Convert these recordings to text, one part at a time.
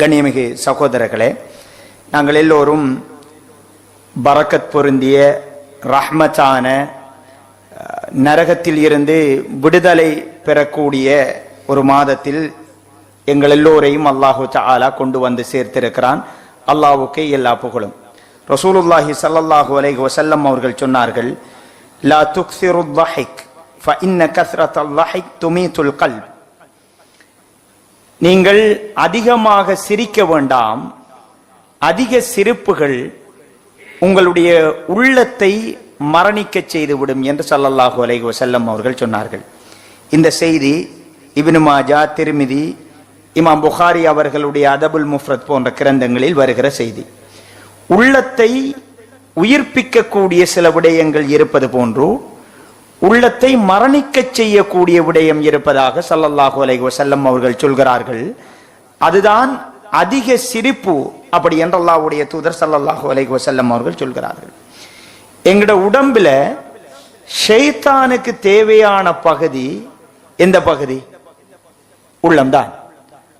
கண்ணியமிகு சகோதரர்களே நாங்கள் எல்லோரும் பரக்கத் பொருந்திய ரஹ்மத்தான நரகத்தில் இருந்து விடுதலை பெறக்கூடிய ஒரு மாதத்தில் எங்கள் எல்லோரையும் அல்லாஹு தாலா கொண்டு வந்து சேர்த்திருக்கிறான். அல்லாஹுக்கே எல்லா புகழும். ரசூலுல்லாஹி சல்லாஹு அலைஹி வசல்லம் அவர்கள் சொன்னார்கள் லா துக்சிரு ஃப இன்ன கஸ்ரத் அல்லாஹிக் துமீ துல் கல்ப். நீங்கள் அதிகமாக சிரிக்க வேண்டாம். அதிக சிரிப்புகள் உங்களுடைய உள்ளத்தை மரணிக்க செய்துவிடும் என்று சல்லல்லாஹு அலைஹி வசல்லம் அவர்கள் சொன்னார்கள். இந்த செய்தி இபின் மாஜா திருமிதி இமாம் புகாரி அவர்களுடைய அதபுல் முஃப்ரத் போன்ற கிரந்தங்களில் வருகிற செய்தி. உள்ளத்தை உயிர்ப்பிக்கக்கூடிய சில விடயங்கள் இருப்பது போன்று உள்ளத்தை மரணிக்கச் செய்யக்கூடிய விடயம் இருப்பதாக சல்லல்லாஹு அலை வசல்லம் அவர்கள் சொல்கிறார்கள். அதுதான் அதிக சிரிப்பு அப்படி என்றல்லாவுடைய தூதர் சல்லல்லாஹு அலை வசல்லம் அவர்கள் சொல்கிறார்கள். எங்கட உடம்புல ஷெய்தானுக்கு தேவையான பகுதி எந்த பகுதி? உள்ளம்தான்.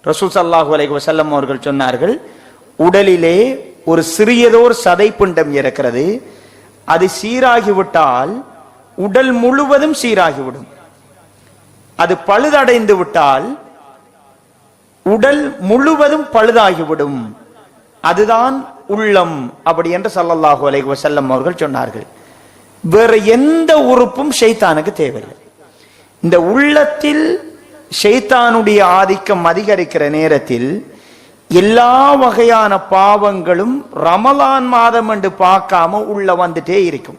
ரசூல் சல்லாஹு அலை வசல்லம் அவர்கள் சொன்னார்கள் உடலிலே ஒரு சிறியதோர் சதைப்பிண்டம் இருக்கிறது அது சீராகிவிட்டால் உடல் முழுவதும் சீராகிவிடும். அது பழுதடைந்து விட்டால் உடல் முழுவதும் பழுதாகிவிடும். அதுதான் உள்ளம் அப்படி என்று சல்லல்லாஹு அலைஹி வசல்லம் அவர்கள் சொன்னார்கள். வேற எந்த உறுப்பும் ஷைத்தானுக்கு தேவையில்லை. இந்த உள்ளத்தில் ஷைத்தானுடைய ஆதிக்கம் அதிகரிக்கிற நேரத்தில் எல்லா வகையான பாவங்களும் ரமலான் மாதம் என்று பார்க்காம உள்ள வந்துட்டே இருக்கும்.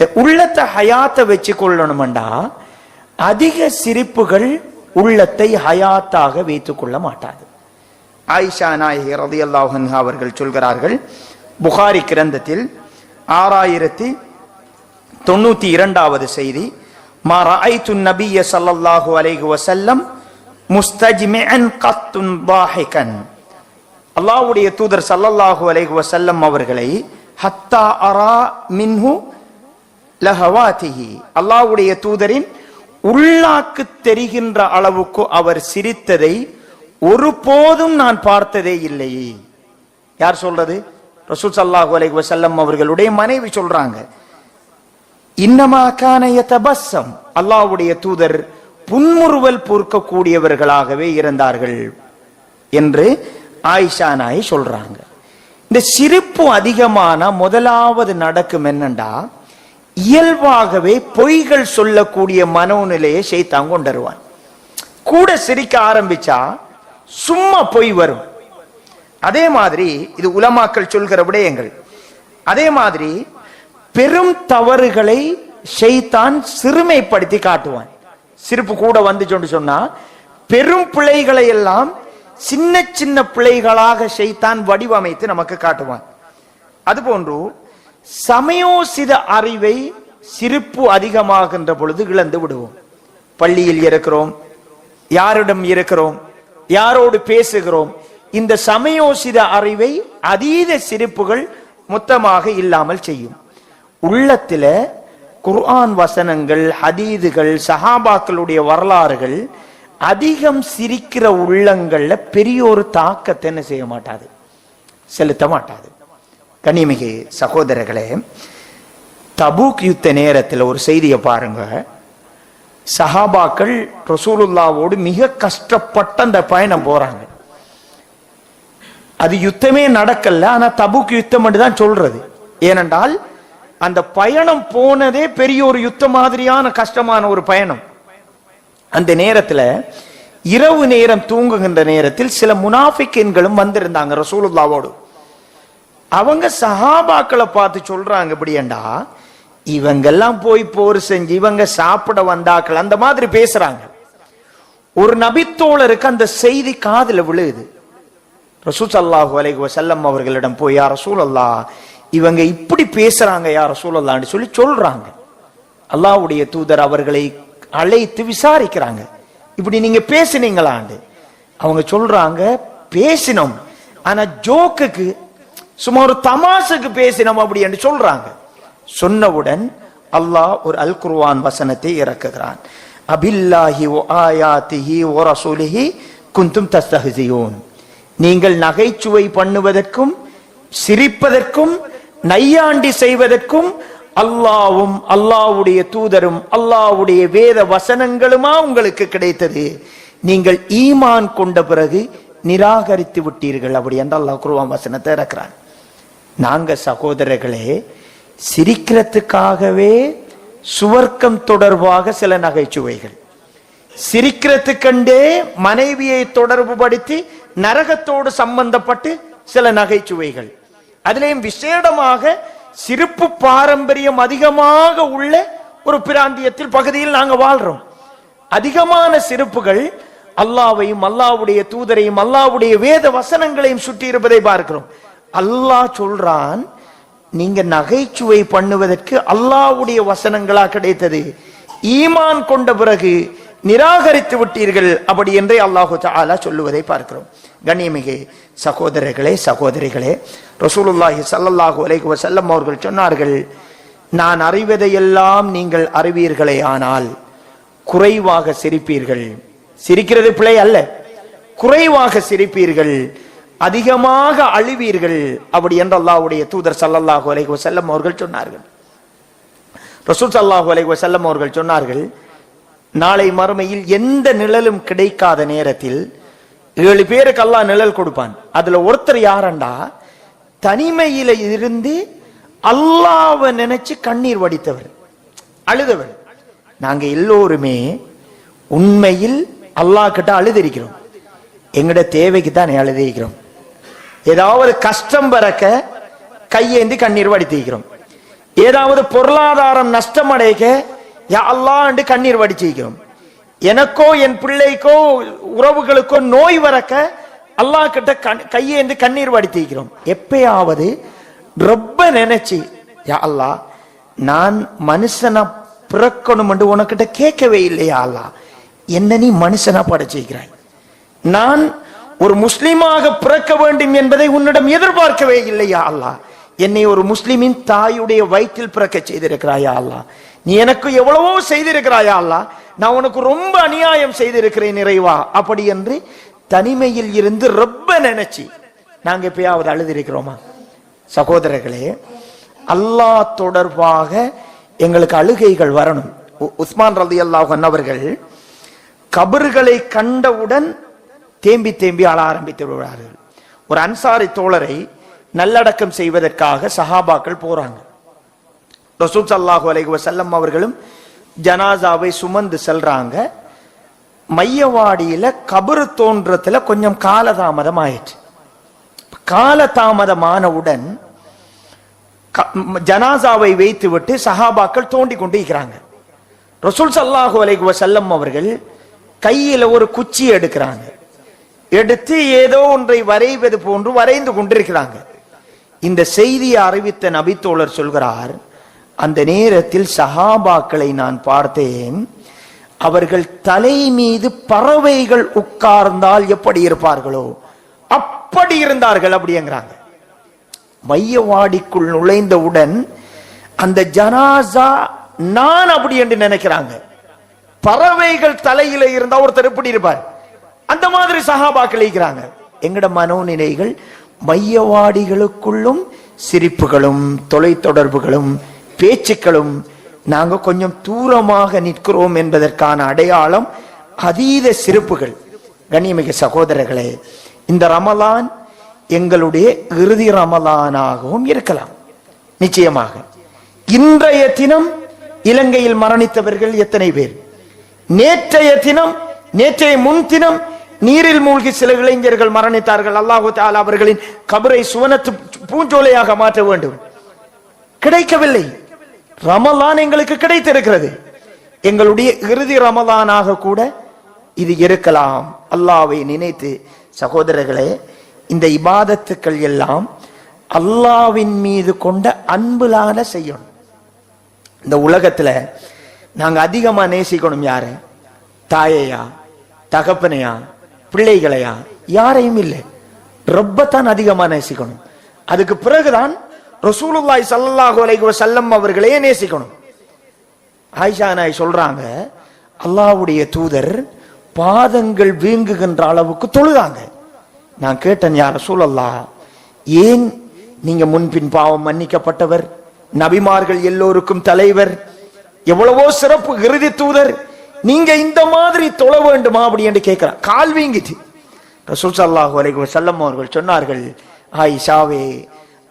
உள்ளத்தை ஹயாத்தை வச்சு கொள்ளணும்டா அதிக சிரிப்புகள் உள்ளத்தை ஹயாத்தாக வைத்துக் கொள்ள மாட்டாது ஆயிஷா நாயகி ரதி அன்ஹா அவர்கள் சொல்கிறார்கள் புகாரி கிரந்தத்தில் ஆறாயிரத்தி தொண்ணூத்தி இரண்டாவது செய்தி மா ரஅய்து நபிய ஸல்லல்லாஹு அலைஹி வசல்லம் முஸ்தஜ்மிஅன் கத்துன் தாஹிகன். அல்லாஹ்வுடைய தூதர் சல்லல்லாஹு அலைஹி வசல்லம் அவர்களை ஹத்தா அரா மின்ஹு லஹவாதிஹி அல்லாவுடைய தூதரின் உள்ளாக்கு தெரிகின்ற அளவுக்கு அவர் சிரித்ததை ஒருபோதும் நான் பார்த்ததே இல்லையே யார் சொல்றது? ரசூல் சல்லாஹு அலைஹி வஸல்லம் அவர்களுடைய மனைவி சொல்றாங்க. இன்னமா கான யதபஸ்ஸம். அல்லாஹ்வுடைய தூதர் புன்முறுவல் பொறுக்கக்கூடியவர்களாகவே இருந்தார்கள் என்று ஆயிஷா நாய் சொல்றாங்க. இந்த சிரிப்பு அதிகமான முதலாவது நடக்கும் என்னண்டா? இயல்பாகவே பொய்கள் சொல்லக்கூடிய மனோநிலையை செய்தான் கொண்டு வருவான் கூட சிரிக்க ஆரம்பிச்சா சும்மா பொய் வரும். அதே மாதிரி இது உலமாக்கள் சொல்கிற விடயங்கள். அதே மாதிரி பெரும் தவறுகளை ஷைத்தான் சிறுமைப்படுத்தி காட்டுவான். சிரிப்பு கூட வந்துச்சோன்னு சொன்னா பெரும் பிள்ளைகளை எல்லாம் சின்ன சின்ன பிள்ளைகளாக ஷைத்தான் வடிவமைத்து நமக்கு காட்டுவான். அதுபோன்று சமயோசித அறிவை சிரிப்பு அதிகமாகின்ற பொழுது இழந்து விடுவோம். பள்ளியில் இருக்கிறோம் யாரிடம் இருக்கிறோம் யாரோடு பேசுகிறோம் இந்த சமயோசித அறிவை அதீத சிரிப்புகள் மொத்தமாக இல்லாமல் செய்யும். உள்ளத்துல குர்ஆன் வசனங்கள் ஹதீதுகள் சஹாபாக்களுடைய வரலாறுகள் அதிகம் சிரிக்கிற உள்ளங்கள்ல பெரிய ஒரு தாக்கத்தை என்ன செய்ய மாட்டாது? செலுத்த மாட்டாது. கனிமிகை சகோதரர்களே தபூக் யுத்த நேரத்தில் ஒரு செய்தியை பாருங்க. சஹாபாக்கள் ரசூலுல்லாவோடு மிக கஷ்டப்பட்ட அந்த பயணம் போறாங்க. அது யுத்தமே நடக்கல ஆனா தபுக் யுத்தம் தான் சொல்றது. ஏனென்றால் அந்த பயணம் போனதே பெரிய ஒரு யுத்தம் மாதிரியான கஷ்டமான ஒரு பயணம். அந்த நேரத்துல இரவு நேரம் தூங்குகின்ற நேரத்தில் சில முனாஃபிக்கின்களும் வந்திருந்தாங்க ரசூலுல்லாவோடு. அவங்க சஹாபாக்களை பார்த்து சொல்றாங்க இப்படியண்டா? இவங்கெல்லாம் போய் போர் செஞ்சு இவங்க சாப்பிட வந்தாக்கள் அந்த மாதிரி பேசுறாங்க. ஒரு நபித்தோழருக்கு அந்த செய்தி காதில் விழுகுது ரசூல் அல்லாஹு அலைஹி வசல்லம் அவர்களிடம் போய் யார் சூழல்லா இவங்க இப்படி பேசுறாங்க யார் சூழல்லான்னு சொல்லி சொல்றாங்க. அல்லாஹ்வுடைய தூதர் அவர்களை அழைத்து விசாரிக்கிறாங்க. இப்படி நீங்க பேசுனீங்களாண்டு. அவங்க சொல்றாங்க பேசினோம். ஆனா ஜோக்குக்கு சும்மா ஒரு தமாசுக்கு பேசினோம் அப்படி என்று சொல்றாங்க. சொன்னவுடன் அல்லாஹ் ஒரு அல் குர்வான் வசனத்தை இறக்குகிறான். அபில்லாஹி ஓ ஆயாத்திஹி ஓ ரசூலிஹி குந்தும் தஸ்தஹ்சியூன். நீங்கள் நகைச்சுவை பண்ணுவதற்கும் சிரிப்பதற்கும் நையாண்டி செய்வதற்கும் அல்லாவும் அல்லாவுடைய தூதரும் அல்லாவுடைய வேத வசனங்களுமா உங்களுக்கு கிடைத்தது? நீங்கள் ஈமான் கொண்ட பிறகு நிராகரித்து விட்டீர்கள் அப்படி என்று அல்லாஹ் குருவான் வசனத்தை இறக்குறான். நாங்கள் சகோதரர்களே சிரிக்கிறதுக்காகவே சுவர்க்கம் தொடர்பாக சில நகைச்சுவைகள். சிரிக்கிறதுக்கண்டே மனைவியை தொடர்பு படுத்தி நரகத்தோடு சம்பந்தப்பட்டு சில நகைச்சுவைகள். அதிலேயும் விசேடமாக சிரிப்பு பாரம்பரியம் அதிகமாக உள்ள ஒரு பிராந்தியத்தில் பகுதியில் நாங்கள் வாழ்றோம். அதிகமான சிரிப்புகள் அல்லாவையும் அல்லாவுடைய தூதரையும் அல்லாவுடைய வேத வசனங்களையும் சுற்றி இருப்பதை பார்க்கிறோம். அல்லாஹ் சொல்றான் நீங்க நகைச்சுவை பண்ணுவதற்கு அல்லாவுடைய வசனங்களா கிடைத்தது. ஈமான் கொண்ட பிறகு நிராகரித்து விட்டீர்கள் அப்படி என்றே அல்லாஹு தாலா சொல்லுவதை பார்க்கிறோம். கண்ணியமிகு சகோதரர்களே சகோதரிகளே ரசூலுல்லாஹி ஸல்லல்லாஹு அலைஹி செல்லம் அவர்கள் சொன்னார்கள் நான் அறிவதையெல்லாம் நீங்கள் அறிவீர்களே ஆனால் குறைவாக சிரிப்பீர்கள். சிரிக்கிறது பிழை அல்ல. குறைவாக சிரிப்பீர்கள். அதிகமாக அழுவீர்கள் அப்படி என்று அல்லாஹுடைய தூதர் ஸல்லல்லாஹு அலைஹி வசல்லம் அவர்கள் சொன்னார்கள். ரசூல் சல்லாஹு அலைஹி வசல்லம் அவர்கள் சொன்னார்கள் நாளை மறுமையில் எந்த நிழலும் கிடைக்காத நேரத்தில் ஏழு பேருக்கு அல்லாஹ் நிழல் கொடுப்பான். அதுல ஒருத்தர் யாரண்டா? தனிமையில இருந்து அல்லாவை நினைச்சு கண்ணீர் வடித்தவர். அழுதவர். நாங்க எல்லோருமே உண்மையில் அல்லாஹ் கிட்ட அழுதிருக்கிறோம். எங்கட தேவைக்கு தான் அழுதிருக்கிறோம். ஏதாவது கஷ்டம் பறக்க கையேந்தி கண்ணீர் வடித்திக்கிறோம் ஏதாவது பொருளாதாரம் நஷ்டம் அடைக்க யா என்று கண்ணீர் வடிச்சிருக்கிறோம் எனக்கோ என் பிள்ளைக்கோ உறவுகளுக்கோ நோய் வரக்க அல்லாஹ் கிட்ட கண்- கண்ணீர் வடித்திக்கிறோம் எப்பயாவது ரொம்ப நினைச்சு யா அல்லாஹ் நான் மனுஷனா பிறக்கணும் என்று உனக்கிட்ட கேட்கவே இல்லையா அல்லாஹ்? என்ன நீ மனுஷனா படைச்சிருக்கிறாய்? நான் ஒரு முஸ்லீமாக பிறக்க வேண்டும் என்பதை உன்னிடம் எதிர்பார்க்கவே இல்லையா அல்லா என்னை ஒரு முஸ்லிமின் தாயுடைய வயிற்றில் பிறக்க செய்திருக்கிறாயா அல்லா நீ எனக்கு எவ்வளவோ செய்திருக்கிறாயா அல்லா நான் உனக்கு ரொம்ப அநியாயம் செய்திருக்கிறேன் நிறைவா அப்படி என்று தனிமையில் இருந்து ரொம்ப நினைச்சு நாங்க எப்பயாவது அழுதிருக்கிறோமா? சகோதரர்களே அல்லாஹ் தொடர்பாக எங்களுக்கு அழுகைகள் வரணும். உ- உஸ்மான் ரதி அல்லாஹன் அவர்கள் கபர்களை கண்டவுடன் தேம்பி தேம்பி அழ ஆரம்பித்து விடுவார்கள் ஒரு அன்சாரி தோழரை நல்லடக்கம் செய்வதற்காக சஹாபாக்கள் போறாங்க. ரசூத் ஸல்லல்லாஹு அலைஹி வசல்லம் அவர்களும் ஜனாசாவை சுமந்து செல்றாங்க. மையவாடியில கபரு தோன்றத்துல கொஞ்சம் காலதாமதம் ஆயிடுச்சு காலதாமதமானவுடன் க- வைத்து விட்டு சஹாபாக்கள் தோண்டி கொண்டு இருக்கிறாங்க. ரசூல் சல்லாஹு அலைஹி செல்லம் அவர்கள் கையில ஒரு குச்சி எடுக்கிறாங்க. எடுத்து ஏதோ ஒன்றை வரைவது போன்று வரைந்து கொண்டிருக்கிறாங்க. இந்த செய்தியை அறிவித்த நபித்தோழர் சொல்கிறார் அந்த நேரத்தில் சஹாபாக்களை நான் பார்த்தேன். அவர்கள் தலை மீது பறவைகள் உட்கார்ந்தால் எப்படி இருப்பார்களோ அப்படி இருந்தார்கள் அப்படிங்கிறாங்க. மையவாடிக்குள் நுழைந்தவுடன் அந்த ஜனாசா நான் அப்படி என்று நினைக்கிறாங்க. பறவைகள் தலையில இருந்தா ஒருத்தர் எப்படி இருப்பார்? அந்த மாதிரி சகாபாக்கள் இருக்கிறாங்க. எங்கட மனோநிலைகள் மையவாடிகளுக்குள்ளும் சிரிப்புகளும் தொலைத்தொடர்புகளும் பேச்சுக்களும் நாங்க கொஞ்சம் தூரமாக நிற்கிறோம் என்பதற்கான அடையாளம் அதீத சிறப்புகள் கண்ணியமிக சகோதரர்களே இந்த ரமலான் எங்களுடைய இறுதி ரமலானாகவும் இருக்கலாம். நிச்சயமாக. இன்றைய தினம் இலங்கையில் மரணித்தவர்கள் எத்தனை பேர்? நேற்றைய தினம் நேற்றைய முன்தினம் நீரில் மூழ்கி சில இளைஞர்கள் மரணித்தார்கள். அல்லாஹு தாலா அவர்களின் கபரை சுவனத்து பூஞ்சோலையாக மாற்ற வேண்டும். கிடைக்கவில்லை. ரமலான் எங்களுக்கு கிடைத்திருக்கிறது. எங்களுடைய இறுதி ரமலானாக கூட இது இருக்கலாம். அல்லாவை நினைத்து சகோதரர்களே இந்த இபாதத்துக்கள் எல்லாம் அல்லாவின் மீது கொண்ட அன்புலான செய்யணும். இந்த உலகத்துல நாங்க அதிகமா நேசிக்கணும் யாரு? தாயையா? தகப்பனையா? பிள்ளைகளையா? யாரையும் இல்லை. ரொம்பத்தான் அதிகமாக நேசிக்கணும். அதுக்கு பிறகுதான் ரசூலுல்லாய் சல்லாஹு அலைஹி செல்லம் அவர்களையே நேசிக்கணும். ஆயிஷா நாய் சொல்றாங்க அல்லாஹ்வுடைய தூதர் பாதங்கள் வீங்குகின்ற அளவுக்கு தொழுதாங்க. நான் கேட்டேன் யார் சூழல்லா ஏன் நீங்க முன்பின் பாவம் மன்னிக்கப்பட்டவர்? நபிமார்கள் எல்லோருக்கும் தலைவர். எவ்வளவோ சிறப்பு இறுதி தூதர். நீங்க இந்த மாதிரி தொழ வேண்டுமா அப்படி என்று கேட்கிறார். கால் வீங்கிச்சு ரசூல் ஸல்லல்லாஹு அலைஹி வஸல்லம் அவர்கள் சொன்னார்கள் ஆயிஷாவே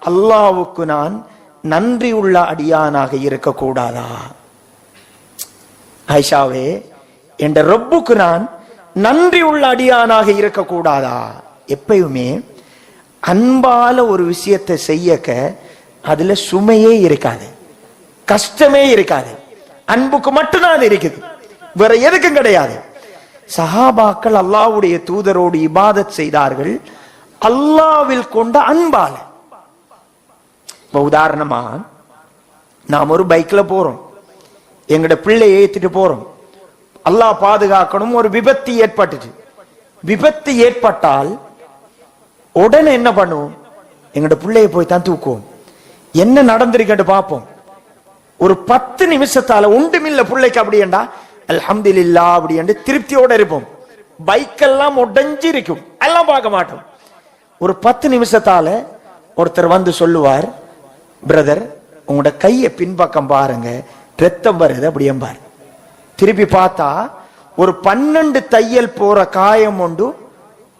அல்லாவுக்கு நான் நன்றி உள்ள அடியானாக இருக்கக்கூடாதா? ஆயிஷாவே என்ற ரொப்புக்கு நான் நன்றி உள்ள அடியானாக இருக்கக்கூடாதா? எப்பயுமே அன்பால ஒரு விஷயத்தை செய்யக்க அதுல சுமையே இருக்காது. கஷ்டமே இருக்காது. அன்புக்கு மட்டும்தான் அது இருக்குது. வேற எதுக்கும் கிடையாது. சஹாபாக்கள் அல்லாஹ்வுடைய தூதரோடு இபாதத் செய்தார்கள். அல்லாவில் கொண்ட அன்பால இப்போ உதாரணமா நாம் ஒரு பைக்ல போறோம். எங்கட பிள்ளையை ஏத்திட்டு போறோம். அல்லாஹ் பாதுகாக்கணும் ஒரு விபத்து ஏற்பட்டுச்சு. விபத்து ஏற்பட்டால் உடனே என்ன பண்ணுவோம்? எங்கட பிள்ளைய போய் தான் தூக்குவோம். என்ன நடந்திருக்கட்டு பார்ப்போம். ஒரு பத்து நிமிஷத்தால ஒன்றுமில்ல பிள்ளைக்கு அப்படியேண்டா அல்ஹம்துலில்லா அப்படி என்று திருப்தியோட இருப்போம். பைக்கெல்லாம் உடஞ்சி இருக்கும் எல்லாம் பார்க்க மாட்டோம். ஒரு பத்து நிமிஷத்தால ஒருத்தர் வந்து சொல்லுவார் பிரதர் உங்களோட கையை பின்பக்கம் பாருங்க. ரத்தம் வருது அப்படி எம்பார் திருப்பி பார்த்தா ஒரு பன்னெண்டு தையல் போற காயம் ஒன்று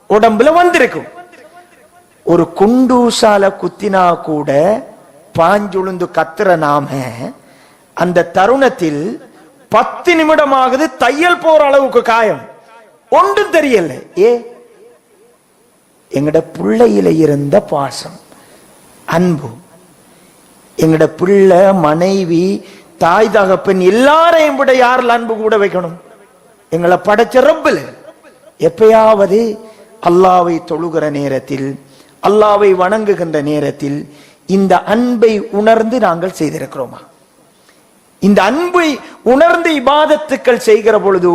உடம்புல வந்திருக்கும். ஒரு குண்டூசால குத்தினா கூட பாஞ்சுழுந்து கத்துற நாம அந்த தருணத்தில் பத்து நிமிடம் ஆகுது தையல் போற அளவுக்கு காயம். ஒன்றும் தெரியல. ஏ எங்கட பிள்ளையில இருந்த பாசம் அன்பு. எங்கட பிள்ளை மனைவி தாய் தகப்பன் எல்லாரையும் விட யாரில் அன்பு கூட வைக்கணும்? எங்களை படைச்ச ரப்பில். எப்பயாவது அல்லாவை தொழுகிற நேரத்தில் அல்லாவை வணங்குகின்ற நேரத்தில் இந்த அன்பை உணர்ந்து நாங்கள் செய்திருக்கிறோமா? இந்த அன்பை உணர்ந்து இபாதத்துக்கள் செய்கிற பொழுது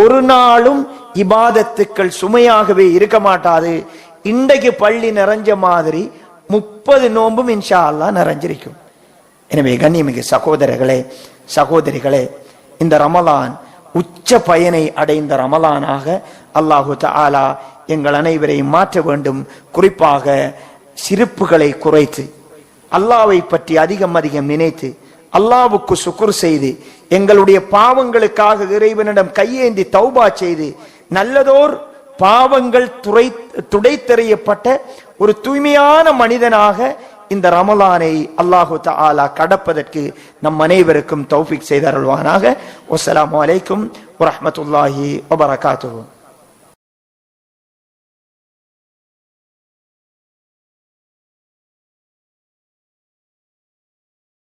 ஒரு நாளும் இபாதத்துக்கள் சுமையாகவே இருக்க மாட்டாது. இன்றைக்கு பள்ளி நிறைஞ்ச மாதிரி முப்பது நோன்பும் இன்ஷா அல்லாஹ் நிறைஞ்சிருக்கும். எனவே கண்ணியமிகு சகோதரர்களே சகோதரிகளே இந்த ரமலான் உச்ச பயனை அடைந்த ரமலானாக அல்லாஹு தாலா எங்கள் அனைவரையும் மாற்ற வேண்டும். குறிப்பாக சிரிப்புகளை குறைத்து அல்லாவை பற்றி அதிகம் அதிகம் நினைத்து அல்லாவுக்கு சுக்குர் செய்து எங்களுடைய பாவங்களுக்காக இறைவனிடம் கையேந்தி தௌபா செய்து நல்லதோர் பாவங்கள் துறை துடைத்தெறியப்பட்ட ஒரு தூய்மையான மனிதனாக இந்த ரமலானை அல்லாஹு தாலா கடப்பதற்கு நம் அனைவருக்கும் தௌஃபிக் செய்தருள்வானாக வஸ்ஸலாமு அலைக்கும் வரமத்துல்லாஹி வபரகாத்துவோம்